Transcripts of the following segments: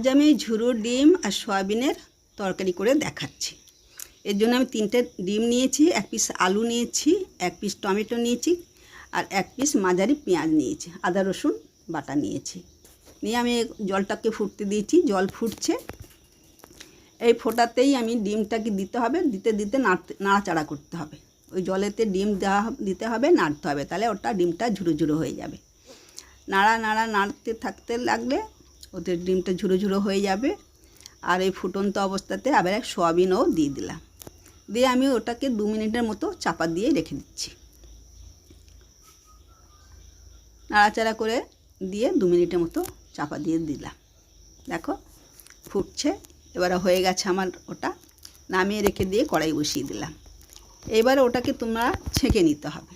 আজ আমি ঝুরুর ডিম আর সয়াবিনের তরকারি করে দেখাচ্ছি। এর জন্য আমি তিনটে ডিম নিয়েছি, এক পিস আলু নিয়েছি, এক পিস টমেটো নিয়েছি আর এক পিস মাঝারি পেঁয়াজ নিয়েছি, আদা, রসুন, বাটা নিয়েছি। নিয়ে আমি জলটাকে ফুটতে দিয়েছি, জল ফুটছে। এই ফোটাতেই আমি ডিমটাকে দিতে হবে, দিতে দিতে নাড়তে নাড়াচাড়া করতে হবে। ওই জলেতে ডিম দেওয়া দিতে হবে, নাড়তে হবে, তাহলে ওটা ডিমটা ঝুরো ঝুরো হয়ে যাবে। নাড়া নাড়া, নাড়তে, থাকতে লাগলে ওদের ডিমটা ঝুরো ঝুরো হয়ে যাবে। আর এই ফুটন্ত অবস্থাতে আবার এক সোয়াবিনও দিয়ে দিলাম। দিয়ে আমি ওটাকে দু মিনিটের মতো চাপা দিয়ে রেখে দিচ্ছি। নাড়াচাড়া করে দিয়ে দু মিনিটের মতো চাপা দিয়ে দিলাম। দেখো, ফুটছে, এবারে হয়ে গেছে আমার ওটা। নামিয়ে রেখে দিয়ে কড়াই বসিয়ে দিলাম। এবারে ওটাকে তোমরা ছেঁকে নিতে হবে।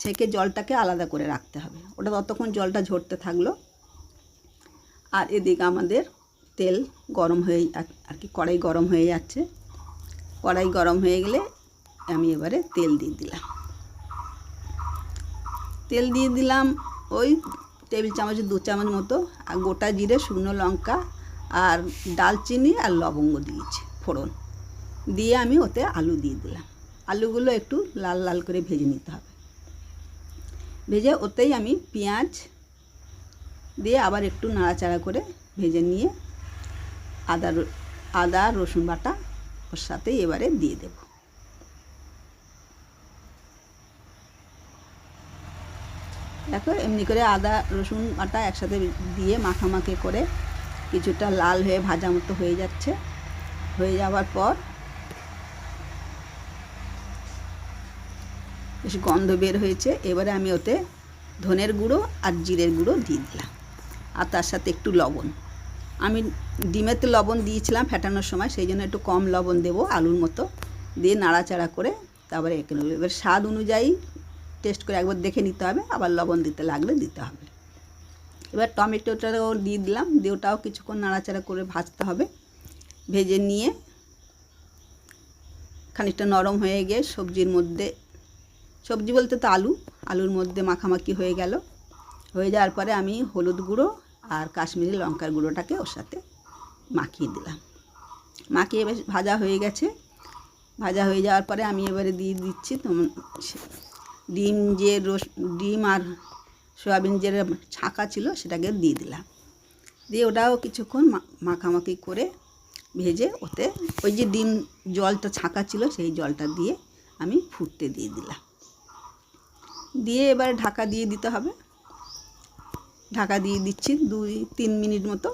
ছেঁকে জলটাকে আলাদা করে রাখতে হবে। ওটা ততক্ষণ জলটা ঝরতে থাকল আর এদিকে আমাদের তেল গরম হয়ে আর- কি কড়াই গরম হয়ে যাচ্ছে। কড়াই গরম হয়ে গেলে আমি এবারে তেল দিয়ে দিলাম। তেল দিয়ে দিলাম ওই টেবিল চামচ দু চামচ মতো আর গোটা জিরে, শুকনো লঙ্কা আর ডালচিনি আর লবঙ্গ দিয়েছি, ফোড়ন। দিয়ে আমি ওতে আলু দিয়ে দিলাম। আলুগুলো একটু লাল লাল করে ভেজে নিতে হবে। ভেজে ওতেই আমি পেঁয়াজ দিয়ে আবার একটু নাড়াচাড়া করে ভেজে নিয়ে আদা আদা, রসুন বাটা ওর সাথে এবারে দিয়ে দেব। দেখো, এমনি করে আদা, রসুন বাটা একসাথে দিয়ে মাখামাখি করে কিছুটা লাল হয়ে ভাজা মতো হয়ে যাচ্ছে। হয়ে যাওয়ার পর বেশ গন্ধ বের হয়েছে। এবারে আমি ওতে ধনের গুঁড়ো আর জিরের গুঁড়ো দিয়ে দিলাম। আর তার সাথে একটু লবণ। আমি ডিমেতে লবণ দিয়েছিলাম ফেটানোর সময়, সেই জন্য একটু কম লবণ দেবো আলুর মতো। দিয়ে নাড়াচাড়া করে তারপরে এঁকে নেব। এবার স্বাদ অনুযায়ী টেস্ট করে একবার দেখে নিতে হবে, আবার লবণ দিতে লাগলে দিতে হবে। এবার টমেটোটাও দিয়ে দিলাম, দিয়ে ওটাও কিছুক্ষণ নাড়াচাড়া করে ভাজতে হবে। ভেজে নিয়ে খানিকটা নরম হয়ে গিয়ে সবজির মধ্যে, সবজি বলতে তো আলু, আলুর মধ্যে মাখামাখি হয়ে গেল। হয়ে যাওয়ার পরে আমি হলুদ গুঁড়ো আর কাশ্মীরি লঙ্কার গুঁড়োটাকে ওর সাথে মাখিয়ে দিলাম। মাখিয়ে বেশ ভাজা হয়ে গেছে। ভাজা হয়ে যাওয়ার পরে আমি এবারে দিয়ে দিচ্ছি তোমার ডিম যে রস ডিম আর সয়াবিন যে ছাঁকা ছিল সেটাকে দিয়ে দিলাম। দিয়ে ওটাও কিছুক্ষণ মাখামাখি করে ভেজে ওতে ওই যে ডিম জলটা ছাঁকা ছিল সেই জলটা দিয়ে আমি ফুটতে দিয়ে দিলাম। দিয়ে এবার ঢাকা দিয়ে দিতে হবে। ঢাকা দিয়ে দিচ্ছি দুই তিন মিনিট মতো।